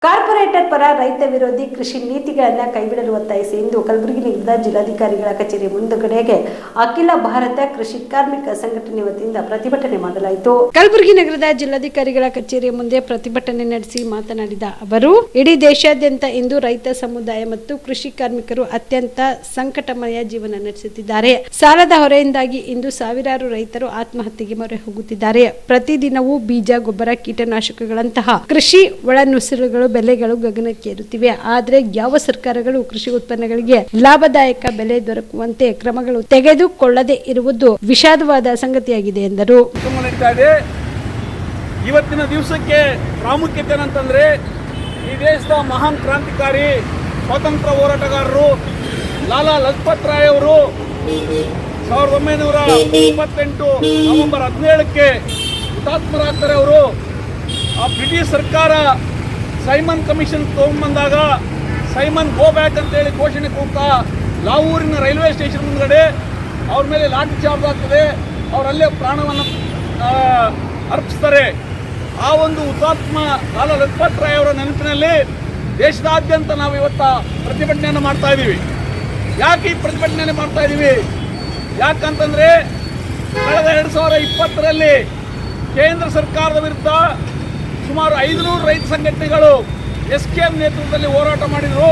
Car corporate ಪರ ರೈತ ವಿರೋಧಿ ಕೃಷಿ ನೀತಿಗಳನ್ನು ಕೈಬಿಡಲು ಒತ್ತಾಯಿಸಿ ಇಂದು ಕಲಬುರಗಿ ನಗರದ ಜಿಲ್ಲಾಧಿಕಾರಿಗಳ ಕಚೇರಿ ಮುಂದುಗಡೆಗೆ ಅಖಿಲ ಭಾರತ ಕೃಷಿ ಕಾರ್ಮಿಕ ಸಂಘಟನೆ ವತಿಯಿಂದ ಪ್ರತಿಭಟನೆ ಮಾಡಲಾಯಿತು. ಕಲಬುರಗಿ ನಗರದ ಜಿಲ್ಲಾಧಿಕಾರಿಗಳ ಕಚೇರಿ ಮುಂದೆ ಪ್ರತಿಭಟನೆ ನಡೆಸಿ ಮಾತನಾಡಿದ ಅವರು, ಇಡೀ ದೇಶಾದ್ಯಂತ ಇಂದು ರೈತ ಸಮುದಾಯ ಮತ್ತು ಕೃಷಿ ಕಾರ್ಮಿಕರು ಅತ್ಯಂತ ಸಂಕಟಮಯ ಜೀವನ ನಡೆಸುತ್ತಿದ್ದಾರೆ. ಸಾಲದ ಹೊರೆಯಿಂದಾಗಿ ಇಂದು ಸಾವಿರಾರು ರೈತರು ಆತ್ಮಹತ್ಯೆಗೆ ಮೊರೆ ಹೋಗುತ್ತಿದ್ದಾರೆ. ಪ್ರತಿದಿನವೂ ಬೀಜ, ಗೊಬ್ಬರ, ಕೀಟನಾಶಕಗಳಂತಹ ಕೃಷಿ ಒಳನುಸಿರುಗಳು ಬೆಲೆಗಳು ಗಗನಕ್ಕೇರುತ್ತಿವೆ ಆದರೆ ಯಾವ ಸರ್ಕಾರಗಳು ಕೃಷಿ ಉತ್ಪನ್ನಗಳಿಗೆ ಲಾಭದಾಯಕ ಬೆಲೆ ದೊರಕುವಂತೆ ಕ್ರಮಗಳು ತೆಗೆದುಕೊಳ್ಳದೆ ಇರುವುದು ವಿಷಾದವಾದ ಸಂಗತಿಯಾಗಿದೆ ಎಂದರು. ಇವತ್ತಿನ ದಿವಸಕ್ಕೆ ಪ್ರಾಮುಖ್ಯತೆ ಏನಂತಂದ್ರೆ ಈ ದೇಶದ ಮಹಾನ್ ಕ್ರಾಂತಿಕಾರಿ ಸ್ವಾತಂತ್ರ್ಯ ಹೋರಾಟಗಾರರು ಲಾಲಾ ಲಜಪತ್ ರಾಯ್ ಅವರು ಸಾವಿರದ ಒಂಬೈನೂರ ಇಪ್ಪತ್ತೆಂಟು ನವೆಂಬರ್ ಹದಿನೇಳಕ್ಕೆ ಹುತಾತ್ಮರಾಗ್ತಾರೆ ಅವರು. ಆ ಬ್ರಿಟಿಷ್ ಸರ್ಕಾರ Simon commission ತಗೊಂಡ್ಬಂದಾಗ Simon go back ಅಂತೇಳಿ ಘೋಷಣೆ ಕೂಗ್ತಾ ಲಾವೂರಿನ ರೈಲ್ವೆ ಸ್ಟೇಷನ್ ಮುಂದ್ಗಡೆ ಅವ್ರ ಮೇಲೆ ಲಾಠಿ ಚಾರ್ಜ್ ಆಗ್ತದೆ ಅವರಲ್ಲೇ ಪ್ರಾಣವನ್ನು ಅರ್ಪಿಸ್ತಾರೆ. ಆ ಒಂದು ಹುತಾತ್ಮ ಲಾಲಾ ಲಜಪತ್ ರಾಯ್ ಅವರ ನೆನಪಿನಲ್ಲಿ ದೇಶದಾದ್ಯಂತ ನಾವು ಇವತ್ತ ಪ್ರತಿಭಟನೆಯನ್ನು ಮಾಡ್ತಾ ಇದ್ದೀವಿ. ಯಾಕೆ ಈ ಪ್ರತಿಭಟನೆಯನ್ನು ಮಾಡ್ತಾ ಇದ್ದೀವಿ? ಯಾಕಂತಂದ್ರೆ, ಕಳೆದ ಎರಡು ಸಾವಿರ ಇಪ್ಪತ್ತರಲ್ಲಿ ಕೇಂದ್ರ ಸರ್ಕಾರದ ವಿರುದ್ಧ ಸುಮಾರು ಐದುನೂರು ರೈತ ಸಂಘಟನೆಗಳು ಎಸ್ ಕೆ ಎಂ ನೇತೃತ್ವದಲ್ಲಿ ಹೋರಾಟ ಮಾಡಿದರು.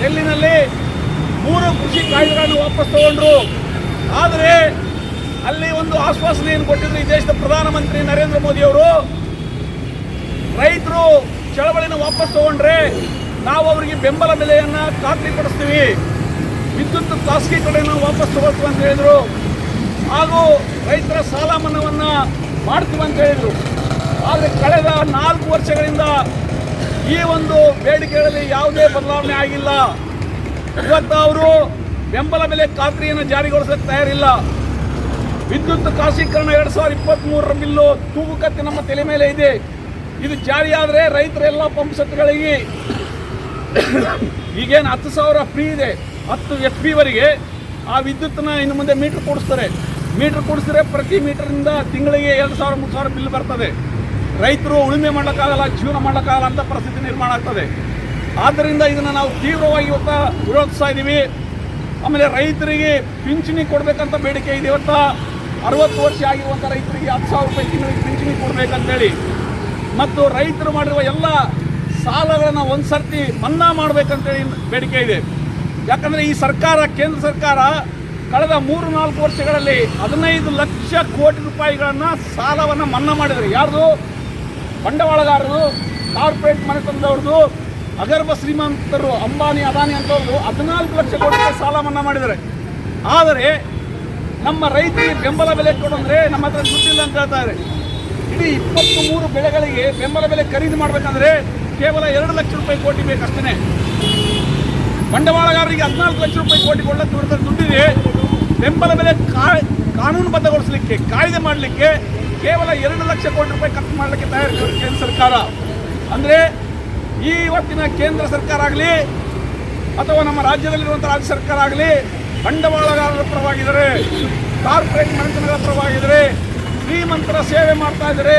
ಡೆಲ್ಲಿನಲ್ಲಿ ಮೂರು ಕೃಷಿ ಕಾಯ್ದೆಗಳನ್ನು ವಾಪಸ್ ತಗೊಂಡ್ರು. ಆದರೆ ಅಲ್ಲಿ ಒಂದು ಆಶ್ವಾಸನೆಯನ್ನು ಕೊಟ್ಟಿದ್ರು ಈ ದೇಶದ ಪ್ರಧಾನಮಂತ್ರಿ ನರೇಂದ್ರ ಮೋದಿ ಅವರು. ರೈತರು ಚಳವಳಿನ ವಾಪಸ್ ತಗೊಂಡ್ರೆ ನಾವು ಅವರಿಗೆ ಬೆಂಬಲ ಬೆಲೆಯನ್ನು ಖಾತ್ರಿಪಡಿಸ್ತೀವಿ ವಿದ್ಯುತ್ ಖಾಸಗೀಕರಣವನ್ನು ವಾಪಸ್ ತಗೊಳ್ತೀವಿ ಅಂತ ಹೇಳಿದರು. ಹಾಗೂ ರೈತರ ಸಾಲ ಮನ್ನಾವನ್ನು ಮಾಡ್ತೀವಿ ಅಂತ ಹೇಳಿದರು. ಆದರೆ ಕಳೆದ ನಾಲ್ಕು ವರ್ಷಗಳಿಂದ ಈ ಒಂದು ಬೇಡಿಕೆಗಳಲ್ಲಿ ಯಾವುದೇ ಬದಲಾವಣೆ ಆಗಿಲ್ಲ. ಇವತ್ತು ಅವರು ಬೆಂಬಲ ಬೆಲೆ ಖಾತ್ರಿಯನ್ನು ಜಾರಿಗೊಳಿಸಕ್ಕೆ ತಯಾರಿಲ್ಲ. ವಿದ್ಯುತ್ ಖಾಸಗೀಕರಣ ಎರಡು ಸಾವಿರದ ಇಪ್ಪತ್ತ್ಮೂರರ ಬಿಲ್ಲು ತೂಗುಕತ್ತೆ ನಮ್ಮ ತಲೆ ಮೇಲೆ ಇದೆ. ಇದು ಜಾರಿಯಾದರೆ ರೈತರೆಲ್ಲ ಪಂಪ್ ಸೆಟ್ಗಳಿಗೆ ಈಗೇನು ಹತ್ತು ಸಾವಿರ ಫ್ರೀ ಇದೆ. ಹತ್ತು ಎಫ್ ವರೆಗೆ ಆ ವಿದ್ಯುತ್ತನ್ನ ಇನ್ನು ಮುಂದೆ ಮೀಟ್ರ್ ಕೊಡಿಸ್ತಾರೆ. ಮೀಟ್ರ್ ಕೊಡಿಸಿದ್ರೆ ಪ್ರತಿ ಮೀಟರ್ನಿಂದ ತಿಂಗಳಿಗೆ ಎರಡು ಸಾವಿರ, ಮೂರು ಸಾವಿರ ಬಿಲ್ ಬರ್ತದೆ. ರೈತರು ಉಳುಮೆ ಮಾಡೋಕ್ಕಾಗಲ್ಲ ಜೀವನ ಮಾಡೋಕ್ಕಾಗಲ್ಲ ಅಂತ ಪರಿಸ್ಥಿತಿ ನಿರ್ಮಾಣ ಆಗ್ತದೆ. ಆದ್ದರಿಂದ ಇದನ್ನು ನಾವು ತೀವ್ರವಾಗಿ ಇವತ್ತ ವಿರೋಧಿಸ್ತಾ ಇದ್ದೀವಿ. ಆಮೇಲೆ ರೈತರಿಗೆ ಪಿಂಚಣಿ ಕೊಡಬೇಕಂತ ಬೇಡಿಕೆ ಇದೆ. ಇವತ್ತ ಅರವತ್ತು ವರ್ಷ ಆಗಿರುವಂಥ ರೈತರಿಗೆ ಹತ್ತು ಸಾವಿರ ರೂಪಾಯಿ ತಿಂಗಳಿಗೆ ಪಿಂಚಣಿ ಕೊಡಬೇಕಂತೇಳಿ. ಮತ್ತು ರೈತರು ಮಾಡಿರುವ ಎಲ್ಲ ಸಾಲಗಳನ್ನು ಒಂದು ಸರ್ತಿ ಮನ್ನಾ ಮಾಡಬೇಕಂತೇಳಿ ಬೇಡಿಕೆ ಇದೆ. ಯಾಕಂದರೆ ಈ ಸರ್ಕಾರ, ಕೇಂದ್ರ ಸರ್ಕಾರ ಕಳೆದ ಮೂರು ನಾಲ್ಕು ವರ್ಷಗಳಲ್ಲಿ ಹದಿನೈದು ಲಕ್ಷ ಕೋಟಿ ರೂಪಾಯಿಗಳನ್ನು ಸಾಲವನ್ನು ಮನ್ನಾ ಮಾಡಿದರು. ಯಾರ್ದು? ಬಂಡವಾಳಗಾರರು, ಕಾರ್ಪೊರೇಟ್ ಮನೆತನದವ್ರದ್ದು ಅಗರ್ಭ ಶ್ರೀಮಂತರು, ಅಂಬಾನಿ, ಅದಾನಿ ಅಂತವ್ರದ್ದು ಹದಿನಾಲ್ಕು ಲಕ್ಷ ಕೋಟಿ ಸಾಲ ಮನ್ನಾ ಮಾಡಿದ್ದಾರೆ. ಆದರೆ ನಮ್ಮ ರೈತರಿಗೆ ಬೆಂಬಲ ಬೆಲೆ ಕೊಡಂದ್ರೆ ನಮ್ಮ ಹತ್ರ ದುಡ್ಡಿಲ್ಲ ಅಂತ ಹೇಳ್ತಾರೆ ಇಡೀ ಇಪ್ಪತ್ತು ಮೂರು ಬೆಳೆಗಳಿಗೆ ಬೆಂಬಲ ಬೆಲೆ ಖರೀದಿ ಮಾಡಬೇಕಂದ್ರೆ ಕೇವಲ ಎರಡು ಲಕ್ಷ ರೂಪಾಯಿ ಕೋಟಿ ಬೇಕಷ್ಟೇ ಬಂಡವಾಳಗಾರರಿಗೆ ಹದಿನಾಲ್ಕು ಲಕ್ಷ ರೂಪಾಯಿ ಕೋಟಿ ಹತ್ರ ದುಡ್ಡಿದೆ. ಬೆಂಬಲ ಬೆಲೆ ಕಾನೂನುಬದ್ಧಗೊಳಿಸಲಿಕ್ಕೆ, ಕಾಯ್ದೆ ಮಾಡಲಿಕ್ಕೆ ಕೇವಲ ಎರಡು ಲಕ್ಷ ಕೋಟಿ ರೂಪಾಯಿ ಖರ್ಚು ಮಾಡಲಿಕ್ಕೆ ತಯಾರಿಸಿದೆ ಕೇಂದ್ರ ಸರ್ಕಾರ. ಅಂದರೆ ಈ ಇವತ್ತಿನ ಕೇಂದ್ರ ಸರ್ಕಾರ ಆಗಲಿ, ಅಥವಾ ನಮ್ಮ ರಾಜ್ಯದಲ್ಲಿರುವಂಥ ರಾಜ್ಯ ಸರ್ಕಾರ ಆಗಲಿ, ಬಂಡವಾಳಗಾರರ ಪರವಾಗಿದ್ದಾರೆ, ಕಾರ್ಪೊರೇಟ್ ಮನೆತನಗಳ ಪರವಾಗಿದ್ದಾರೆ, ಶ್ರೀಮಂತರ ಸೇವೆ ಮಾಡ್ತಾ ಇದ್ದಾರೆ